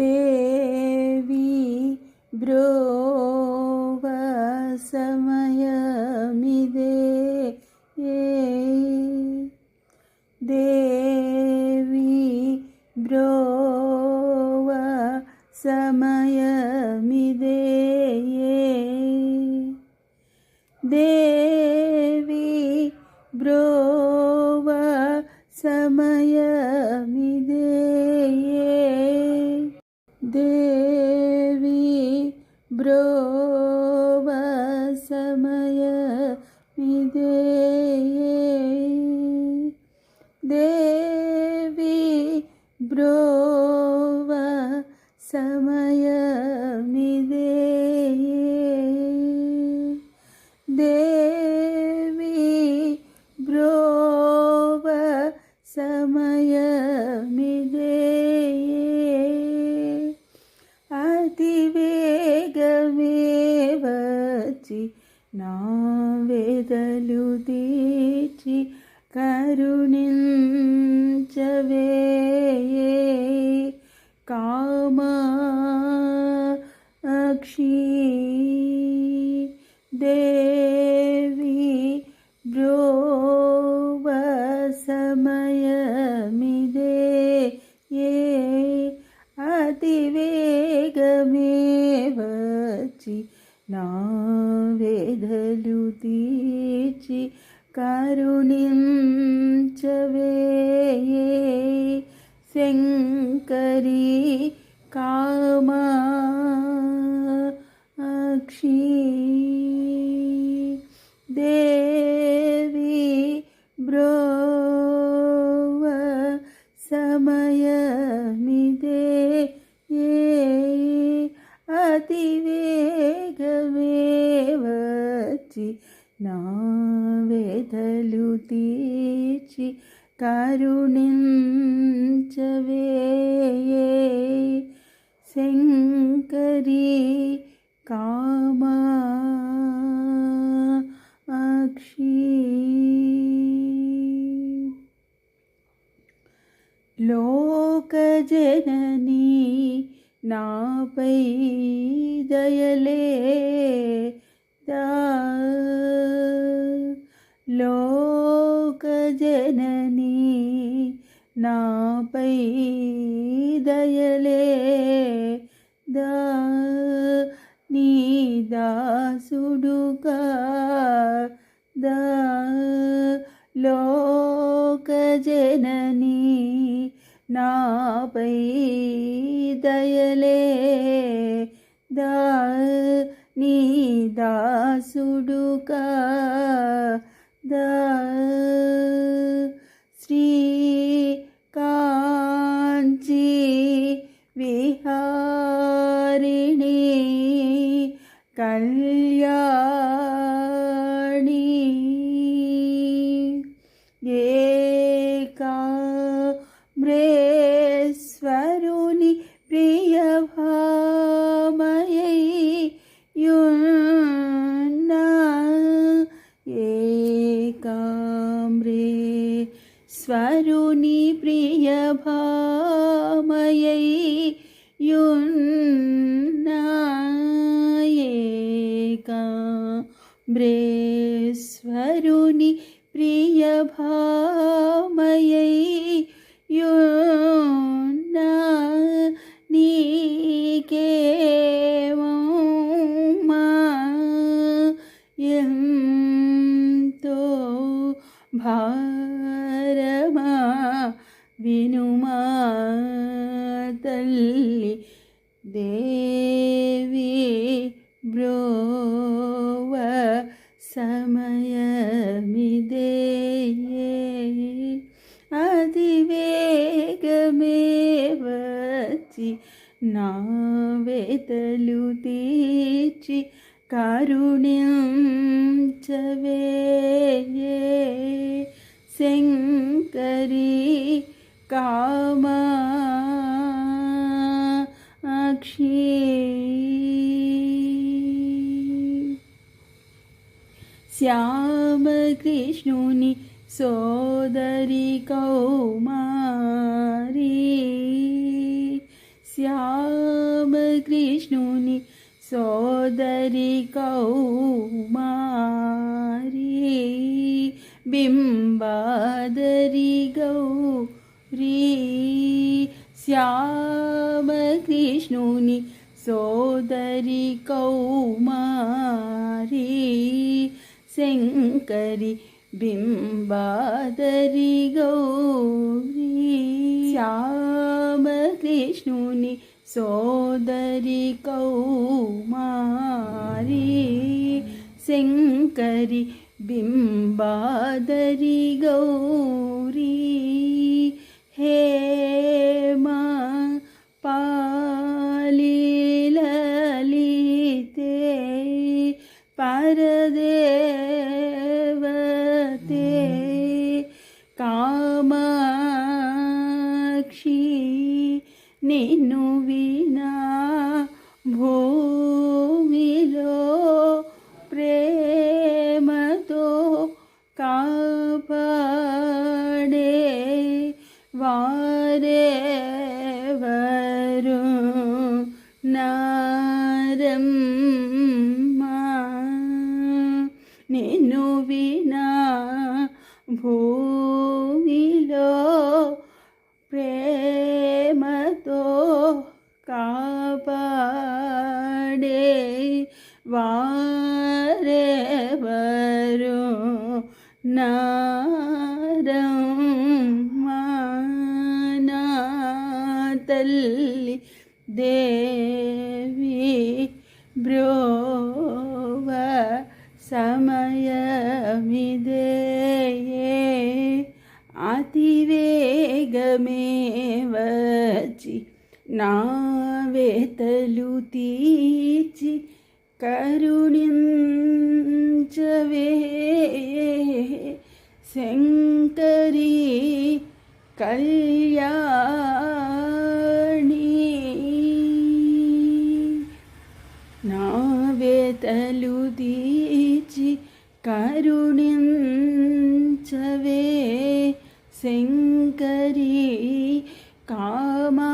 देवी ब्रोव समयमिदे देवी ब्रोव समयमिदे देवी bro ब्रोव समयमि దేవి బ్రోవ సమయమిదే దేవి బ్రోవ సమయమిదే దేవి వచ్చి నా వేదలు తీర్చి కరుణించవే. శంకరి కామాక్షి దేవి బ్రోవ సమయమిదే ఏ అతివేగమే వేగవేవచ్చి నా వేదలు తీర్చి കരുണിഞ്ചവേയേ ശങ്കരി കാമാക്ഷി ലോകജനനി നാപൈ ദയലേ ദ. ലോ లోక లోకజననీ నాపై దయలే దా నీ దాసుడుగా దా లోకజననీ నాపై దయలే దా నీ దాసుడుగా the Sri స్వరుని ప్రియభామయై యున్నా ఏకామ్రేశ్వరుని ప్రియభామయై యున్నా నీకేమా ఎంతో ಬ್ರೋವ സമയമിതേയേ അതിവേഗമേവ നാവേതലു തീച്ചി കാരുണ്യ శ్యామకృష్ణుని సోదరి కౌమారి శ్యామకృష్ణుని సోదరి కౌమారి బింబాదరి గౌరీ శ్యామకృష్ణుని సోదరి కౌమారి शङ्करि बिम्बादरि गौरी। श्यामकृष्णुनि सोदरि कौमारी। शङ्करि बिम्बादरि गौरी। हे मा నిన్ను వినా భూమిలో తల్లి దేవి బ్రోవ సమయమిదే. అతివేగమే వచ్చి నా వేతలు తీర్చి కరుణించవే. శంకరీ కళ్యాణి செங்கரி காமா